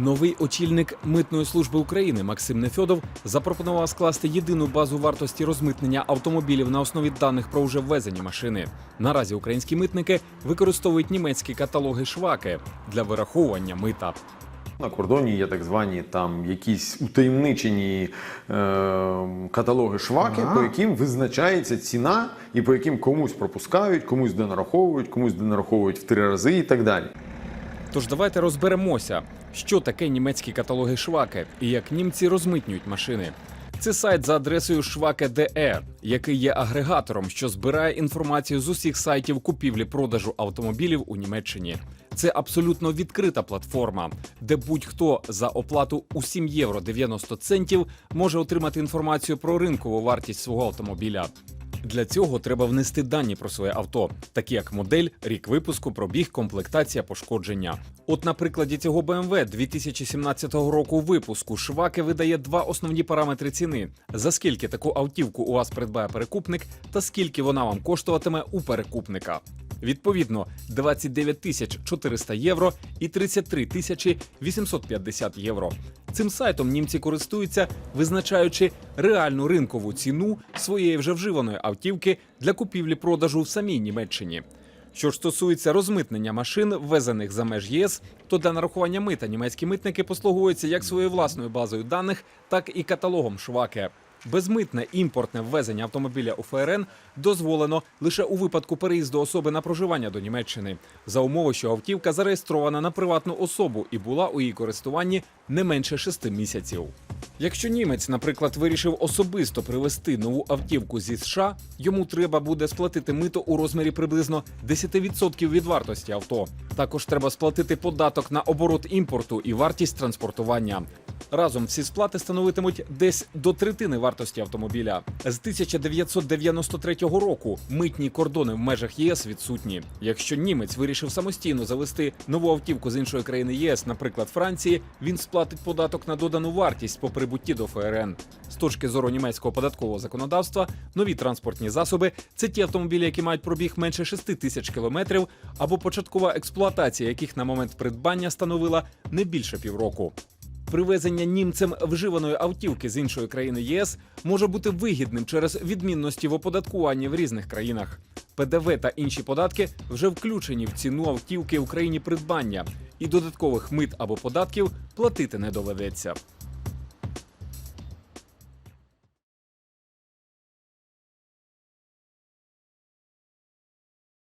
Новий очільник митної служби України Максим Нефьодов запропонував скласти єдину базу вартості розмитнення автомобілів на основі даних про вже ввезені машини. Наразі українські митники використовують німецькі каталоги шваки для вираховування мита. На кордоні є так звані там якісь утаємничені е, каталоги шваки, по яким визначається ціна, і по яким комусь пропускають, комусь донараховують, комусь донараховують в три рази і так далі. Тож давайте розберемося, що таке німецькі каталоги шваки і як німці розмитнюють машини. Це сайт за адресою Schwake.de, який є агрегатором, що збирає інформацію з усіх сайтів купівлі-продажу автомобілів у Німеччині. Це абсолютно відкрита платформа, де будь-хто за оплату у 7 євро 90 центів може отримати інформацію про ринкову вартість свого автомобіля. Для цього треба внести дані про своє авто, такі як модель, рік випуску, пробіг, комплектація, пошкодження. От на прикладі цього BMW 2017 року випуску Шваки видає два основні параметри ціни: за скільки таку автівку у вас придбає перекупник, та скільки вона вам коштуватиме у перекупника. Відповідно, 29 тисяч 400 євро і 33 тисячі 850 євро. Цим сайтом німці користуються, визначаючи реальну ринкову ціну своєї вже вживаної автівки для купівлі-продажу в самій Німеччині. Що ж стосується розмитнення машин, ввезених за меж ЄС, то для нарахування мита німецькі митники послугуються як своєю власною базою даних, так і каталогом Шваке. Безмитне імпортне ввезення автомобіля у ФРН дозволено лише у випадку переїзду особи на проживання до Німеччини за умови, що автівка зареєстрована на приватну особу і була у її користуванні не менше шести місяців. Якщо німець, наприклад, вирішив особисто привезти нову автівку зі США, йому треба буде сплатити мито у розмірі приблизно 10% від вартості авто. Також треба сплатити податок на оборот імпорту і вартість транспортування. Разом всі сплати становитимуть десь до третини вартості автомобіля. З 1993 року митні кордони в межах ЄС відсутні. Якщо німець вирішив самостійно завести нову автівку з іншої країни ЄС, наприклад Франції, він сплатить податок на додану вартість по прибутті до ФРН. З точки зору німецького податкового законодавства, нові транспортні засоби це ті автомобілі, які мають пробіг менше 6 тисяч кілометрів, або початкова експлуатація, яких на момент придбання становила не більше півроку. Привезення німцем вживаної автівки з іншої країни ЄС може бути вигідним через відмінності в оподаткуванні в різних країнах. ПДВ та інші податки вже включені в ціну автівки в країні придбання, і додаткових мит або податків платити не доведеться.